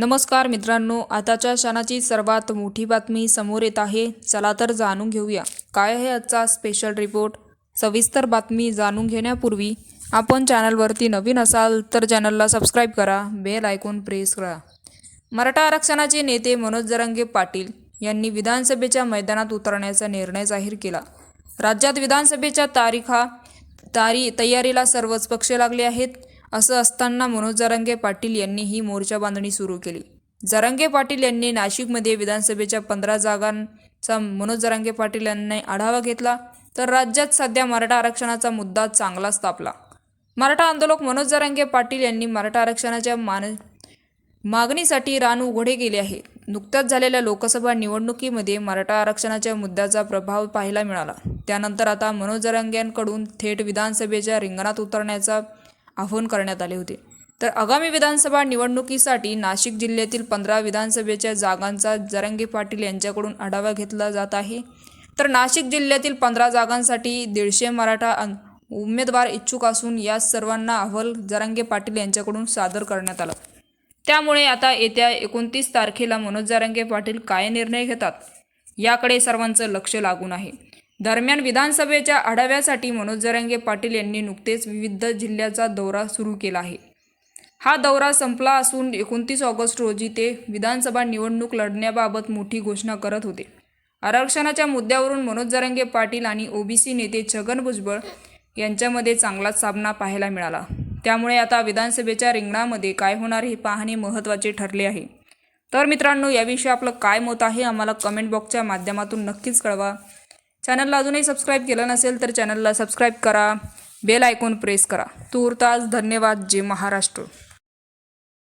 नमस्कार मित्रांनो आताच्या क्षणाची सर्वात मोठी बातमी समोर येत आहे. चला तर जाणून घेऊया. काय आहे आजचा स्पेशल रिपोर्ट सविस्तर बातमी जाणून घेण्यापूर्वी आपण चॅनलवरती नवीन असाल तर चॅनलला सबस्क्राईब करा बेल आयकॉन प्रेस करा. मराठा आरक्षणाचे नेते मनोज जरांगे पाटील यांनी विधानसभेच्या मैदानात उतरण्याचा निर्णय जाहीर केला. राज्यात विधानसभेच्या तारीखा तारी तयारीला सर्वच पक्ष लागले आहेत. असं असताना मनोज जारंगे पाटील यांनी ही मोर्चा बांधणी सुरू केली. जारंगे पाटील यांनी नाशिकमध्ये विधानसभेच्या पंधरा जागांचा मनोज जारंगे पाटील यांनी आढावा घेतला तर राज्यात सध्या मराठा आरक्षणाचा मुद्दा चांगलाच तापला मराठा आंदोलक मनोज जारंगे पाटील यांनी मराठा आरक्षणाच्या मान मागणीसाठी रान उघडे केले आहे. नुकत्याच झालेल्या लोकसभा निवडणुकीमध्ये मराठा आरक्षणाच्या मुद्द्याचा प्रभाव पाहायला मिळाला. त्यानंतर आता मनोज जरांगेंकडून थेट विधानसभेच्या रिंगणात उतरण्याचा आवाहन करण्यात आले होते. तर आगामी विधानसभा निवडणुकीसाठी नाशिक जिल्ह्यातील पंधरा विधानसभेच्या जागांचा जरंगे पाटील यांच्याकडून आढावा घेतला जात आहे. तर नाशिक जिल्ह्यातील पंधरा जागांसाठी दीडशे मराठा उमेदवार इच्छुक असून या सर्वांना अहवाल जरांगे पाटील यांच्याकडून सादर करण्यात आला. त्यामुळे आता येत्या एकोणतीस तारखेला मनोज जारंगे पाटील काय निर्णय घेतात? याकडे सर्वांचं लक्ष लागून आहे. दरम्यान विधानसभेच्या आढाव्यासाठी मनोज जरांगे पाटील यांनी नुकतेच विविध जिल्ह्याचा दौरा सुरू केला आहे. हा दौरा संपला असून एकोणतीस ऑगस्ट रोजी ते विधानसभा निवडणूक लढण्याबाबत मोठी घोषणा करत होते. आरक्षणाच्या मुद्द्यावरून मनोज जरंगे पाटील आणि ओबीसी नेते छगन भुजबळ यांच्यामध्ये चांगलाच सामना पाहायला मिळाला. त्यामुळे आता विधानसभेच्या रिंगणामध्ये काय होणार हे पाहणे महत्त्वाचे ठरले आहे. तर मित्रांनो याविषयी आपलं काय मत आहे आम्हाला कमेंट बॉक्सच्या माध्यमातून नक्कीच कळवा. चॅनलला अजूनही सबस्क्राईब केलं नसेल तर चॅनलला सबस्क्राईब करा. बेल आयकॉन प्रेस करा. तूर्तास धन्यवाद जे महाराष्ट्र.